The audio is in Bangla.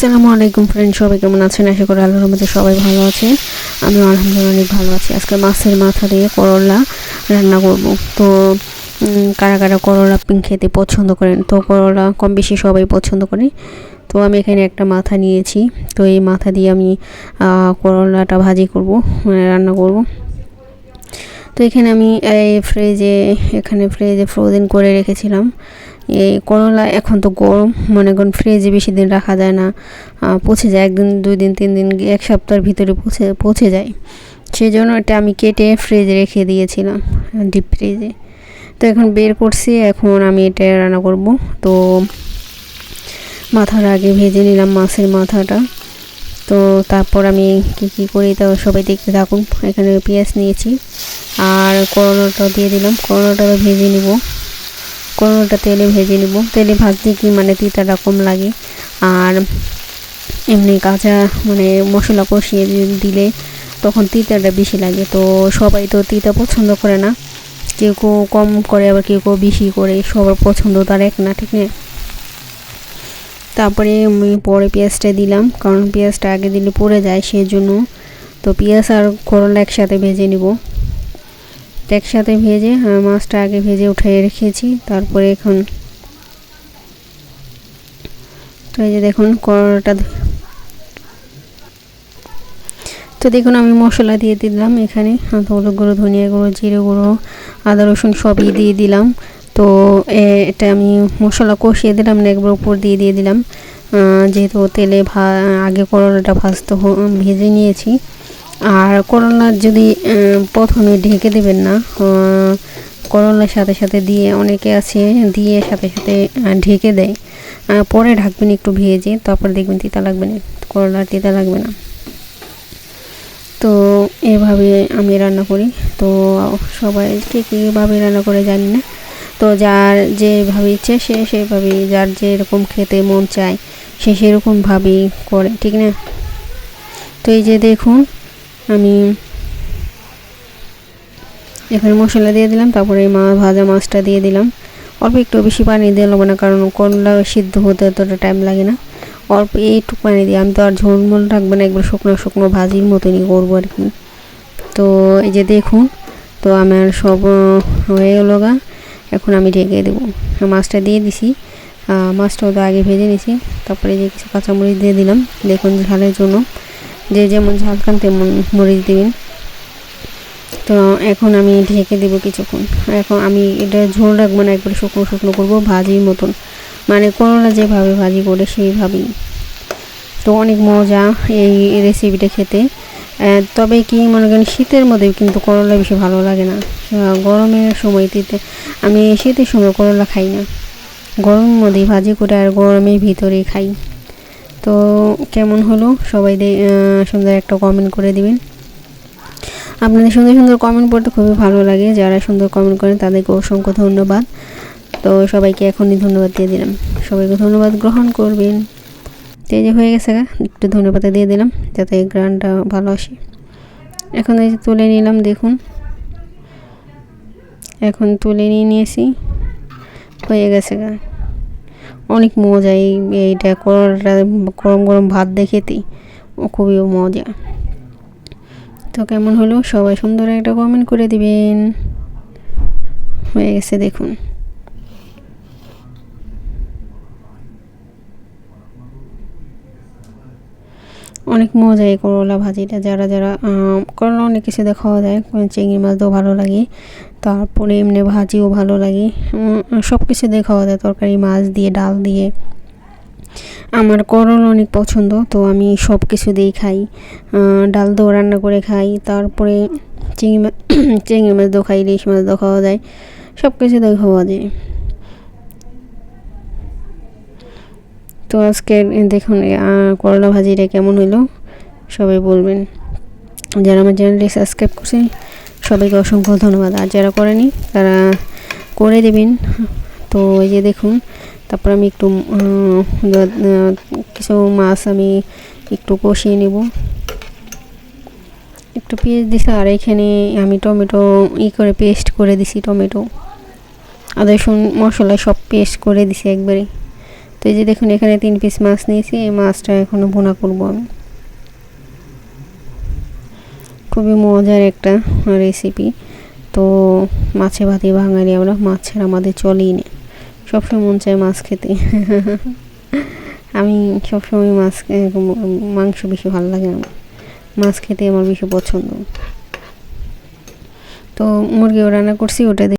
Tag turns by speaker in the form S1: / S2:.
S1: আসসালামু আলাইকুম ফ্রেন্ড সবাই কেমন আছেন? আশা করি আল্লাহর মধ্যে সবাই ভালো আছেন আমি আলহামদুলিল্লাহ অনেক ভালো আছি। আজকে মাছের মাথা দিয়ে করলা রান্না করব। তো কারা কারা করলা খেতে পছন্দ করেন? তো করলা কম বেশি সবাই পছন্দ করে। তো আমি এখানে একটা মাথা নিয়েছি। তো এই মাথা দিয়ে আমি করলাটা ভাজি করব মানে রান্না করব। তো এখানে আমি এই ফ্রিজে এখানে ফ্রিজে ফ্রোজেন করে রেখেছিলাম। এই করলা এখন তো গরম, মনে করেন ফ্রিজে বেশি দিন রাখা যায় না পচে যায়, একদিন, দুই দিন, তিন দিন, এক সপ্তাহের ভিতরে পচে পচে যায়। সেই জন্য এটা আমি কেটে ফ্রিজে রেখে দিয়েছিলাম ডিপ ফ্রিজে তো এখন বের করছি, এখন আমি এটা রান্না করব। তো মাথার আগে ভেজে নিলাম, মাছের মাথাটা। তো তারপর আমি কি কি করি তা সবাই দেখতে থাকুন। এখানে পেঁয়াজ নিয়েছি, আর করলাটাও দিয়ে দিলাম, করলাটাও ভেজে নিব। করলাটা তেলে ভেজে নিব। তেলে ভাজতে কি মানে তিতাটা কম লাগে। আর এমনি কাঁচা মানে মশলা কষিয়ে দিলে তখন তিতাটা বেশি লাগে। তো সবাই তো তিতা পছন্দ করে না। কেউ কেউ কম করে, আবার কেউ কেউ বেশি করে। সবার পছন্দ তার এক না, ঠিক না তারপরে আমি পরে পেঁয়াজটা দিলাম, কারণ পেঁয়াজটা আগে দিলে পড়ে যায় সেই জন্য তো পেঁয়াজ আর করলা একসাথে ভেজে নিব। তো একসাথে ভেজে আহ, মাছটা আগে ভেজে উঠিয়ে রেখেছি তারপরে এখন তো এই যে দেখুন করলাটা তো দেখুন আমি মশলা দিয়ে দিলাম এখানে হলুদ গুঁড়ো ধনিয়া গুঁড়ো জিরে গুঁড়ো আদা রসুন সবই দিয়ে দিলাম। তো এটা আমি মশলা কষিয়ে দিলাম না একবার উপর দিয়ে দিয়ে দিলাম। যেহেতু তেলে ভা আগে করলাটা ভাজতে ভেজে নিয়েছি। আর করলা যদি প্রথমে ঢেকে দেবেন না করলার সাথে সাথে দিয়ে অনেকে আছে, দিয়ে সাথে সাথে ঢেকে দেয়। পরে ঢাকবেন একটু ভেজে, তারপর দেখবেন তিতা লাগবে না করলা তিতা লাগবে না। তো এভাবে আমি রান্না করি। তো সবাই কে কীভাবে রান্না করে জানি না। তো যার যেভাবে ইচ্ছে, সে সেভাবেই, যার যেরকম খেতে মন চায়, সে সেরকমভাবেই করে, ঠিক না? তো এই যে দেখুন আমি এখানে মশলা দিয়ে দিলাম তারপরে মা ভাজা মাছটা দিয়ে দিলাম। অল্প একটু বেশি পানি দিয়ে নেব না কারণ করলা সিদ্ধ হতে এতটা টাইম লাগে না। অল্প এইটুকু পানি দিয়ে আমি তো আর ঝোলমোল রাখব না একবার শুকনো শুকনো ভাজির মতনই করব আর কি। তো এই যে দেখুন তো আমার সব হয়ে গেলো গা। এখন আমি ঢেকে দেবো। মাছটা দিয়ে দিছি। আহ, মাছটাও তো আগে ভেজে নিছি। তারপরে যে কিছু কাঁচামরিচ দিয়ে দিলাম। দেখুন ঝালের জন্য। যে যেমন ঝাল খান, তেমন মরিচ দিবেন। তো এখন আমি ঢেকে দেবো কিছুক্ষণ। এখন আমি এটা ঝোল রাখব না, একবারে শুকনো শুকনো করব ভাজির মতন। মানে করলা যেভাবে ভাজি করে সেইভাবেই। তো অনেক মজা এই রেসিপিটা খেতে। তবে কি মনে করেন শীতের মধ্যে কিন্তু করলা বেশি ভালো লাগে না। গরমের সময় দিতে আমি শীতের সময় করলা খাই না। গরমের মধ্যেই ভাজি করে আর গরমের ভিতরেই খাই। তো কেমন হলো? সবাই সুন্দর একটা কমেন্ট করে দিবেন। আপনাদের সুন্দর সুন্দর কমেন্ট পড়তে খুবই ভালো লাগে। যারা সুন্দর কমেন্ট করেন, তাদেরকে অসংখ্য ধন্যবাদ। তো সবাইকে এখনই ধন্যবাদ দিয়ে দিলাম। সবাইকে ধন্যবাদ গ্রহণ করবেন। তো এই যে হয়ে গেছে একটু ধন্যবাদ দিয়ে দিলাম, যাতে গ্রানটা ভালো আসে। এখন এই যে তুলে নিলাম, দেখুন। এখন তুলে নিয়ে নিয়েছি। হয়ে গেছে গা। অনেক মজা এই, এইটা করাটা গরম গরম ভাত দেখেতে খুবই মজা। তো কেমন হলো? সবাই সুন্দর একটা কমেন্ট করে দিবেন। হয়ে গেছে দেখুন। অনেক মজা এই করলা ভাজিটা, যারা যারা করলা অনেক কিছু খাওয়া যায় চিংড়ি মাছ দিয়েও ভালো লাগে, তারপরে এমনি ভাজিও ভালো লাগে সব কিছু দিয়ে খাওয়া যায়, তরকারি, মাছ দিয়ে, ডাল দিয়ে। আমার করলা অনেক পছন্দ, তো আমি সব কিছু দিয়েই খাই ডাল দিয়েও রান্না করে খাই, তারপরে চিংড়ি মাছ চিংড়ি মাছ দিয়েও খাই ইলিশ মাছ দিয়েও খাওয়া যায়, সব কিছু দিয়ে খাওয়া যায়। তো আজকে দেখুন করলা ভাজিটা কেমন হলো সবাই বলবেন। যারা আমার চ্যানেলটি সাবস্ক্রাইব করছেন সবাইকে অসংখ্য ধন্যবাদ। আর যারা করেনি, তারা করে দেবেন। তো এই যে দেখুন, তারপর আমি একটু কিছু মাছ আমি একটু কষিয়ে নেব। একটু পেঁয়াজ দিছি, আর এখানে আমি টমেটো ই করে পেস্ট করে দিছি, টমেটো। আদা রসুন মশলা সব পেস্ট করে দিছি একবারে। তো এই যে দেখুন, এখানে তিন পিস মাছ নিয়েছি। এই মাছটা এখনও ভুনা করব আমি। খুবই মজার একটা রেসিপি তো মাছে ভাতে বাঙালি আমরা, মাছ ছাড়া আমাদের চলেই না। সবসময় মন চায় মাছ খেতে। আমি সবসময় মাছ মাংস বেশি ভালো লাগে আমার মাছ খেতে আমার বেশি পছন্দ। তো মুরগিও রান্না করছি, ওটা